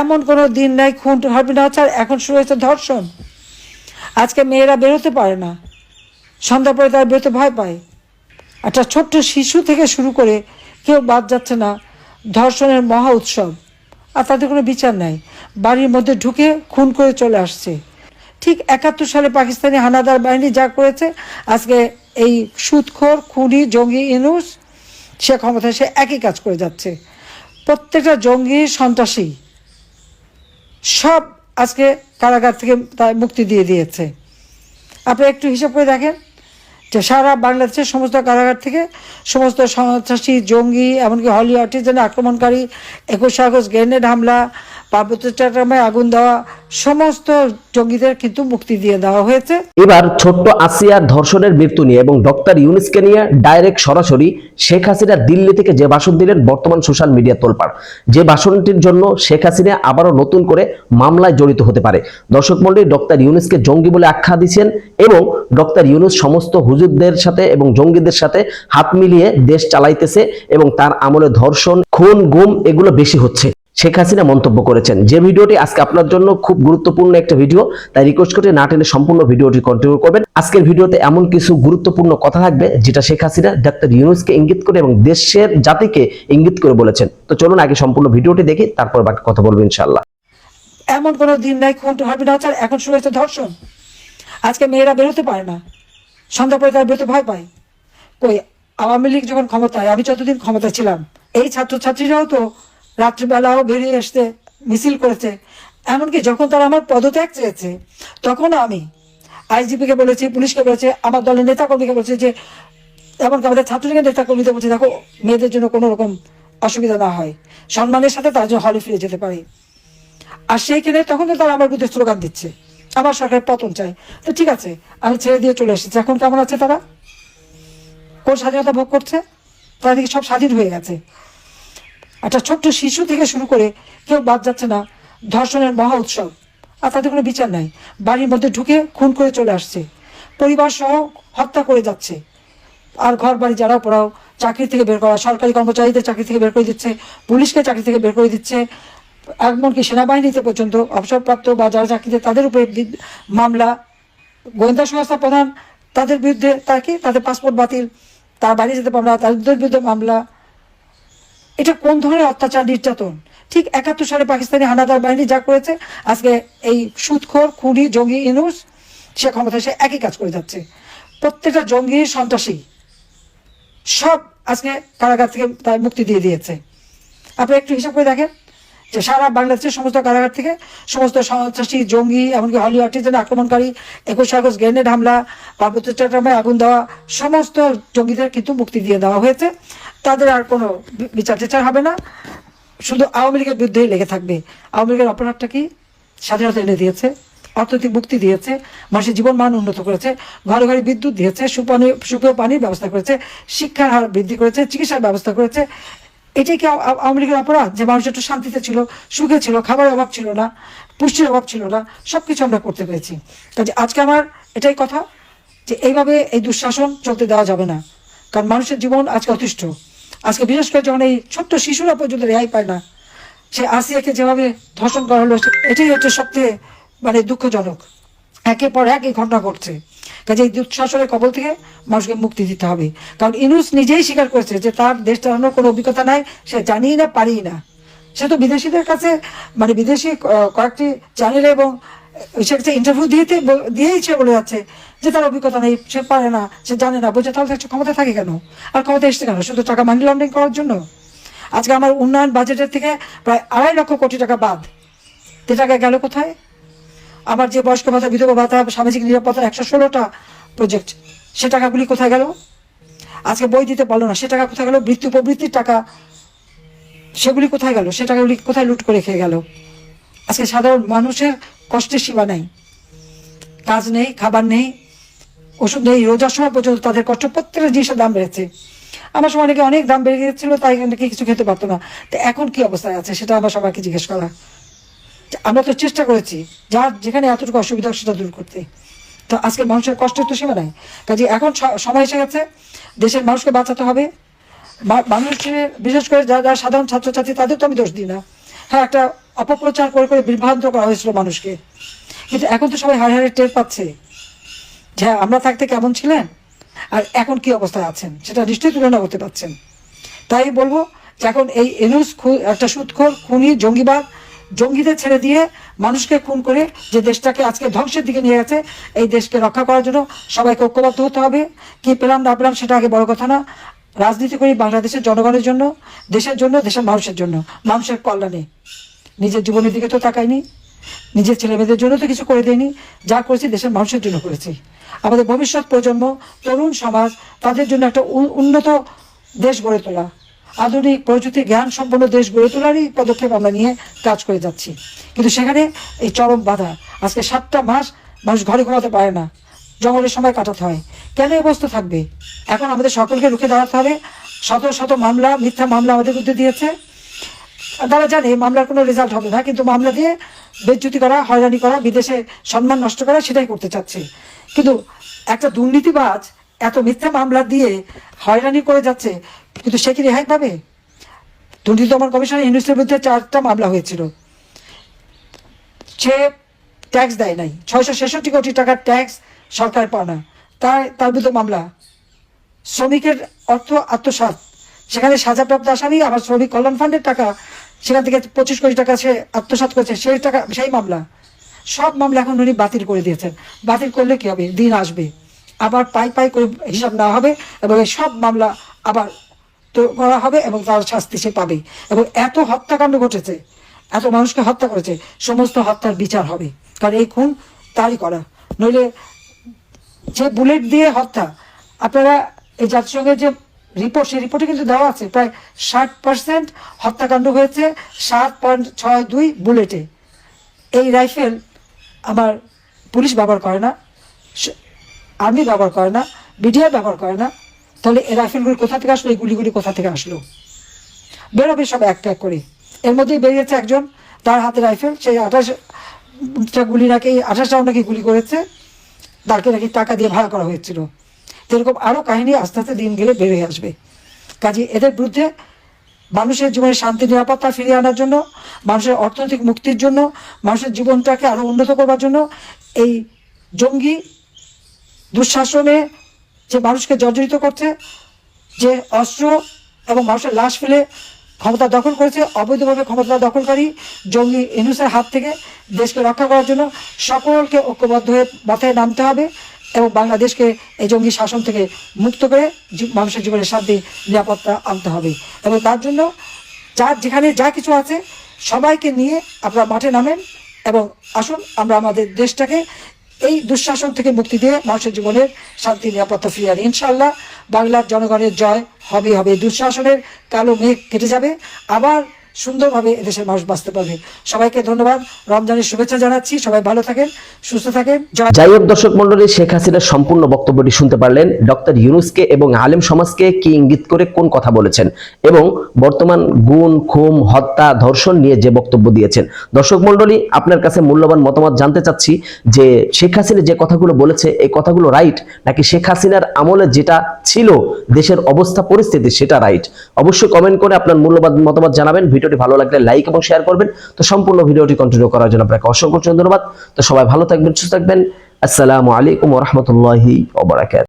এমন কোনো দিন নাই, খুন হবে না, ছাড়, এখন শুরু হয়েছে ধর্ষণ। আজকে মেয়েরা বেরোতে পারে না। সন্ধ্যা পরে তারা বেরোতে ভয় পায়। একটা ছোট্ট শিশু থেকে শুরু করে কেউ বাদ যাচ্ছে না। ধর্ষণের মহা উৎসব। আর তাদের কোনো বিচার নাই। বাড়ির মধ্যে ঢুকে খুন করে চলে আসছে। ঠিক একাত্তর সালে পাকিস্তানি হানাদার বাহিনী যা করেছে, আজকে এই সুদখোর, খুনি, জঙ্গি, ইনুস, সে ক্ষমতায় সে একই কাজ করে যাচ্ছে। প্রত্যেকটা জঙ্গি সন্ত্রাসী। সব আজকে কারাগার থেকে মুক্তি দিয়ে দিয়েছে। আপনি একটু হিসাব করে দেখেন যে সারা বাংলাদেশের সমস্ত কারাগার থেকে সমস্ত সন্ত্রাসী, জঙ্গি, এমনকি হলি যেন আক্রমণকারী, একুশে আগস্ট গ্রেনেড হামলা পার্বত্য চট্টগ্রামে আগুন দেওয়া সমস্ত জঙ্গিদের কিন্তু মুক্তি দিয়ে দেওয়া হয়েছে। এবার ছোট্ট আসিয়ার ধর্ষণের মৃত্যু নিয়ে এবং ডক্টর ইউনিসকে নিয়ে ডাইরেক্ট সরাসরি শেখ হাসিনা দিল্লি থেকে যে ভাষণ দিলেন বর্তমান সোশ্যাল মিডিয়া যে ভাষণটির জন্য শেখ হাসিনা আবারও নতুন করে মামলায় জড়িত হতে পারে। দর্শক মন্ডলী ডক্টর ইউনুসকে জঙ্গি বলে আখ্যা দিচ্ছেন এবং ডক্টর ইউনুস সমস্ত হুজুরদের সাথে এবং জঙ্গিদের সাথে হাত মিলিয়ে দেশ চালাইতেছে এবং তার আমলে ধর্ষণ, খুন, গুম এগুলো বেশি হচ্ছে। শেখ হাসিনা মন্তব্য করেছেন। যে ভিডিওটি আজকে আপনার জন্য খুব গুরুত্বপূর্ণ একটা ভিডিও, তাই রিকোয়েস্ট করে না টেনে সম্পূর্ণ ভিডিওটি কন্টিনিউ করবেন। আজকের ভিডিওতে এমন কিছু গুরুত্বপূর্ণ কথা থাকবে, যেটা শেখ হাসিনা ডাক্তার ইউনুসকে ইঙ্গিত করে এবং দেশের জাতিকে ইঙ্গিত করে বলেছেন। তো চলুন আগে সম্পূর্ণ ভিডিওটি দেখি, তারপর বাকি কথা বলব ইনশাল্লাহ এমন কোনো দিন নাই, খুন হবে না ছাড় এখন শুরু হয়েছে ধর্ষণ। আজকে মেয়েরা বেরোতে পারে না, সন্ধ্যা পরে তারা বেরোতে ভয় পায়। কই, আওয়ামী লীগ যখন ক্ষমতায়, আমি যতদিন ক্ষমতা ছিলাম, এই ছাত্রছাত্রীরাও তো রাত্রিবেলাও বেরিয়ে আসতে মিছিল করেছে। এমনকি যখন তারা আমার পদত্যাগ চেয়েছে তখন আমি আইজিপিকে বলেছি, পুলিশকে বলেছে, আমার দলের নেতাকর্মীকে বলেছে যে, এমনকি আমাদের ছাত্রলীগের নেতাকর্মীদের বলছে, দেখো, মেয়েদের জন্য কোনো রকম অসুবিধা না হয়। সম্মানের সাথে তারা যেন হলে ফিরে যেতে পারে। আর সেইখানে তখন তো তারা আমার বিরুদ্ধে স্লোগান দিচ্ছে। আমার সরকারের পতন চাই। তো ঠিক আছে, আমি ছেড়ে দিয়ে চলে এসেছি। এখন কেমন আছে তারা? কোন স্বাধীনতা ভোগ করছে? তারা দিকে সব স্বাধীন হয়ে গেছে। একটা ছোট্ট শিশু থেকে শুরু করে কেউ বাদ যাচ্ছে না। ধর্ষণের মহা উৎসব। আর তাদের কোনো বিচার নাই। বাড়ির মধ্যে ঢুকে খুন করে চলে আসছে। পরিবার সহ হত্যা করে যাচ্ছে। আর ঘর বাড়ি যারা পড়াও চাকরি থেকে বের করা, সরকারি কর্মচারীদের চাকরি থেকে বের করে দিচ্ছে, পুলিশকে চাকরি থেকে বের করে দিচ্ছে, এমনকি সেনাবাহিনীতে পর্যন্ত অবসরপ্রাপ্ত বা যারা চাকরিতে, তাদের উপরে মামলা। গোয়েন্দা সংস্থা প্রধান তাদের বিরুদ্ধে তাকে, তাদের পাসপোর্ট বাতিল, তার বাড়ি যেতে পারবে না, তাদের বিরুদ্ধে মামলা। এটা কোন ধরনের অত্যাচার নির্যাতন? ঠিক একাত্তর সালে পাকিস্তানি হানাদার বাহিনী যা করেছে, আজকে এই সুদখোর খুনি, জঙ্গি, ইনুস, সে ক্ষমতায় সে একই কাজ করে যাচ্ছে। প্রত্যেকটা জঙ্গি সন্ত্রাসী, সব আজকে কারাগার থেকে তার মুক্তি দিয়ে দিয়েছে। আপনি একটু হিসাব করে দেখেন যে সারা বাংলাদেশের সমস্ত কারাগার থেকে সমস্ত সন্ত্রাসী, জঙ্গি, এমনকি হলি আর্টিজেন আক্রমণকারী, একুশ আগস্ট গ্রেনেড হামলা পার্বত্য চট্টগ্রামে আগুন দেওয়া, সমস্ত জঙ্গিদের কিন্তু মুক্তি দিয়ে দেওয়া হয়েছে। তাদের আর কোনো বিচার টিচার হবে না। শুধু আওয়ামী লীগের বিরুদ্ধেই লেগে থাকবে। আওয়ামী লীগের অপরাধটা কি? স্বাধীনতা এনে দিয়েছে, অর্থনৈতিক মুক্তি দিয়েছে, মানুষের জীবন মান উন্নত করেছে ঘরে ঘরে বিদ্যুৎ দিয়েছে, সুপানি সুপেয় পানির ব্যবস্থা করেছে, শিক্ষার হার বৃদ্ধি করেছে, চিকিৎসার ব্যবস্থা করেছে। এটাই কি আও- আও- আওয়ামী লীগের অপরাধ? যে মানুষ একটু শান্তিতে ছিল, সুখে ছিল, খাবারের অভাব ছিল না, পুষ্টির অভাব ছিল না সব কিছু আমরা করতে পেরেছি। কাজে আজকে আমার এটাই কথা যে এইভাবে এই দুঃশাসন চলতে দেওয়া যাবে না। কারণ মানুষের জীবন আজকে অতিষ্ঠ। আজকে বিশেষ করে যখন এই ছোট্ট শিশুরা পর্যন্ত রেহাই পায় না, সে আসিয়াকে যেভাবে ধর্ষণ করা হলো এটাই হচ্ছে সবচেয়ে মানে দুঃখজনক। একের পর এক এই ঘটনা ঘটছে। কাজে এই দুঃশাসনের কবল থেকে মানুষকে মুক্তি দিতে হবে। কারণ ইনুস নিজেই স্বীকার করেছে যে তার দেশ চালানোর কোনো অভিজ্ঞতা নাই, সে জানিই না, পারিই না। সে তো বিদেশিদের কাছে মানে বিদেশি কয়েকটি চ্যানেলে এবং, সে ইন্টারভিউ দিয়েতে ব- দিয়েই সে বলে যাচ্ছে যে তার অভিজ্ঞতা নেই, সে পারে না, সে জানে না বলছে তাহলে ক্ষমতা থাকে কেন? আর ক্ষমতা এসছে কেন? শুধু টাকা মানি লন্ডারিং করার জন্য? আজকে আমার উন্নয়ন বাজেটের থেকে প্রায় আড়াই লক্ষ কোটি টাকা বাদ। তে টাকা গেল কোথায়? আমার যে বয়স্ক ভাতা, বিধবা ভাতা, সামাজিক নিরাপত্তার একশো ষোলোটা প্রজেক্ট সে টাকাগুলি কোথায় গেল? আজকে বই দিতে পারল না, সে টাকা কোথায় গেল? বৃত্তি, উপবৃত্তির টাকা, সেগুলি কোথায় গেল? সে টাকাগুলি কোথায় লুট করে খেয়ে গেল? আজকে সাধারণ মানুষের কষ্টের সীমা নেই। কাজ নেই, খাবার নেই ওষুধ নেই, রোজার সময় পর্যন্ত তাদের কষ্ট, প্রত্যেকটা জিনিসের দাম বেড়েছে। আমার সময় নাকি অনেক দাম বেড়ে গিয়েছিল, তাই নাকি কিছু খেতে পারতো না। তো এখন কি অবস্থায় আছে সেটা আমার সবাইকে জিজ্ঞেস করা। আমরা তো চেষ্টা করেছি, যার যেখানে এতটুকু অসুবিধা সেটা দূর করতে। তো আজকে মানুষের কষ্টের তো সীমা নাই। কাজে এখন সময় এসে গেছে, দেশের মানুষকে বাঁচাতে হবে। মানুষের বিশেষ করে যারা যারা সাধারণ ছাত্রছাত্রী, তাদের তো আমি দোষ দিই না। হ্যাঁ একটা অপপ্রচার করে করে বিভ্রান্ত করা হয়েছিল মানুষকে। কিন্তু এখন তো সবাই হাড়ে হাড়ে টের পাচ্ছে। যে আমরা থাকতে কেমন ছিলেন? আর এখন কি অবস্থায় আছেন? সেটা নিশ্চয়ই তুলনা করতে পারছেন। তাই বলব, যে এখন এই এনুস একটা সুৎখোর খুনি, জঙ্গিবাদ, জঙ্গিদের ছেড়ে দিয়ে মানুষকে খুন করে যে দেশটাকে আজকে ধ্বংসের দিকে নিয়ে গেছে, এই দেশকে রক্ষা করার জন্য সবাইকে ঐক্যবদ্ধ হতে হবে। কি পেলাম, না পেলাম, সেটা আগে বড় কথা না। রাজনীতি করি বাংলাদেশের জনগণের জন্য, দেশের জন্য, দেশের মানুষের জন্য, মানুষের কল্যাণে। নিজের জীবনের দিকে তো তাকাইনি। নিজের ছেলে মেয়েদের জন্য তো কিছু করে দেয়নি। যা করেছি দেশের মানুষের জন্য করেছি। আমাদের ভবিষ্যৎ প্রজন্ম, তরুণ সমাজ, তাদের জন্য একটা উন্নত দেশ গড়ে তোলা। আধুনিক প্রযুক্তি জ্ঞান সম্পন্ন দেশ গড়ে তোলারই পদক্ষেপ আমরা নিয়ে কাজ করে যাচ্ছি। কিন্তু সেখানে এই চরম বাধা। আজকে সাতটা মাস মানুষ ঘরে ঘুমাতে পারে না। জঙ্গলের সময় কাটাতে হয়। কেন অবস্থা থাকবে? এখন আমাদের সকলকে রুখে দাঁড়াতে হবে। শত শত মামলা, মিথ্যা মামলা আমাদের বিরুদ্ধে দিয়েছে। তারা জানে মামলার কোনো রেজাল্ট হবে না, কিন্তু মামলা দিয়ে বেজ্জুতি করা, হয়রানি করা, বিদেশে সম্মান নষ্ট করা, সেটাই করতে চাচ্ছে। কিন্তু একটা দুর্নীতিবাজ এত মিথ্যা মামলা দিয়ে হয়রানি করে যাচ্ছে, কিন্তু সে কি রেহাই পাবে? দুর্নীতি দমন কমিশনে ইউনিসের বিরুদ্ধে চারটা মামলা হয়েছিল। সে ট্যাক্স দেয় নাই। ছয়শো ছেষট্টি কোটি টাকার ট্যাক্স সরকার পায় না। তার তার বিরুদ্ধে মামলা। শ্রমিকের অর্থ আত্মসাৎ। সেখানে সাজাপ্রাপ্ত আসামি, আবার শ্রমিক কল্যাণ ফান্ডের টাকা সেখান থেকে পঁচিশ কোটি টাকা সে আত্মসাৎ করেছে, সেই টাকা, সেই মামলা। সব মামলা এখন উনি বাতিল করে দিয়েছেন। বাতিল করলে কি হবে? দিন আসবে। আবার পাই পাই করে হিসাব নেওয়া হবে এবং এই সব মামলা আবার তো করা হবে এবং তার শাস্তি সে পাবে। এবং এত হত্যাকাণ্ড ঘটেছে, এত মানুষকে হত্যা করেছে, সমস্ত হত্যার বিচার হবে। কারণ এই খুন তারই করা। নইলে যে বুলেট দিয়ে হত্যা, আপনারা এই জাতিসংঘের যে রিপোর্ট সেই রিপোর্টে কিন্তু দেওয়া আছে, প্রায় ষাট পার্সেন্ট হত্যাকাণ্ড হয়েছে, সাত পয়েন্ট ছয় দুই বুলেটে। এই রাইফেল আমার পুলিশ ব্যবহার করে না আর্মি ব্যবহার করে না বিডিআর ব্যবহার করে না। তাহলে এই রাইফেলগুলি কোথা থেকে আসলো? এই গুলিগুলি কোথা থেকে আসলো? বেরোবে সব একটা এক করে। এর মধ্যেই বেরিয়েছে একজন, তার হাতে রাইফেল সেই আঠাশটা গুলি নাকি, আঠাশ রাউন্ড নাকি গুলি করেছে, তাকে নাকি টাকা দিয়ে ভাড়া করা হয়েছিল। এরকম আরও কাহিনী আস্তে আস্তে দিন গেলে হয়ে আসবে। কাজে এদের বিরুদ্ধে মানুষের জীবনে শান্তি, নিরাপত্তা ফিরিয়ে আনার জন্য, মানুষের অর্থনৈতিক মুক্তির জন্য, মানুষের জীবনটাকে আরও উন্নত করবার জন্য এই জঙ্গি দুঃশাসনে যে মানুষকে জর্জরিত করছে, যে অস্ত্র এবং মানুষের লাশ ফেলে ক্ষমতা দখল করেছে, অবৈধভাবে ক্ষমতা দখলকারী জঙ্গি ইনুসের হাত থেকে দেশকে রক্ষা করার জন্য সকলকে ঐক্যবদ্ধ হয়ে মাথায় নামতে হবে। এবং বাংলাদেশকে এই জঙ্গি শাসন থেকে মুক্ত করে মানুষের জীবনে শান্তি, নিরাপত্তা আনতে হবে। এবং তার জন্য যার যেখানে যা কিছু আছে সবাইকে নিয়ে আপনারা মাঠে নামেন এবং আসুন, আমরা আমাদের দেশটাকে এই দুঃশাসন থেকে মুক্তি দিয়ে মানুষের জীবনের শান্তি, নিরাপত্তা ফিরিয়ে আনি। ইনশাল্লাহ বাংলার জনগণের জয় হবে হবে। দুঃশাসনের কালো মেঘ কেটে যাবে। আবার সুন্দরভাবে এদেশের মানুষ বাঁচতে পারবে। সবাইকে ধন্যবাদ। রমজানের শুভেচ্ছা জানাচ্ছি। সবাই ভালো থাকেন, সুস্থ থাকেন। যাই হোক দর্শক মন্ডলী শেখ হাসিনার সম্পূর্ণ বক্তব্যটি শুনতে পারলেন ডক্টর ইউনুসকে এবং আলেম সমাজকে কি ইঙ্গিত করে কোন কথা বলেছেন এবং বর্তমান গুণ খুম হত্যা, ধর্ষণ নিয়ে যে বক্তব্য দিয়েছেন। দর্শক মন্ডলী আপনার কাছে মূল্যবান মতামত জানতে চাচ্ছি যে শেখ হাসিনা যে কথাগুলো বলেছে, এই কথাগুলো রাইট নাকি শেখ হাসিনার আমলে যেটা ছিল দেশের অবস্থা, পরিস্থিতি সেটা রাইট অবশ্যই কমেন্ট করে আপনার মূল্যবান মতামত জানাবেন। ভিডিওটি ভালো লাগলে লাইক এবং শেয়ার করবেন। তো সম্পূর্ণ ভিডিওটি কন্টিনিউ করার জন্য আপনাকে অসংখ্য ধন্যবাদ। তো সবাই ভালো থাকবেন, সুস্থ থাকবেন। আসসালামু আলাইকুম রহমতুল্লাহি ওবরাকাত